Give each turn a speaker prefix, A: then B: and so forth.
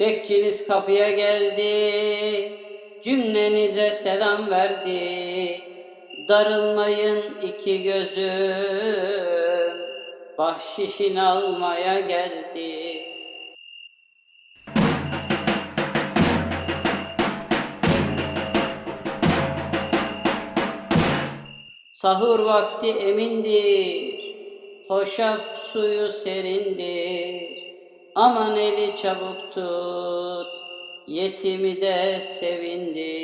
A: Bekçiniz kapıya geldi, cümlenize selam verdi. Darılmayın iki gözüm, bahşişini almaya geldi. Sahur vakti emindir, hoşaf suyu serindir. Aman eli çabuk tut, yetimi de sevindir.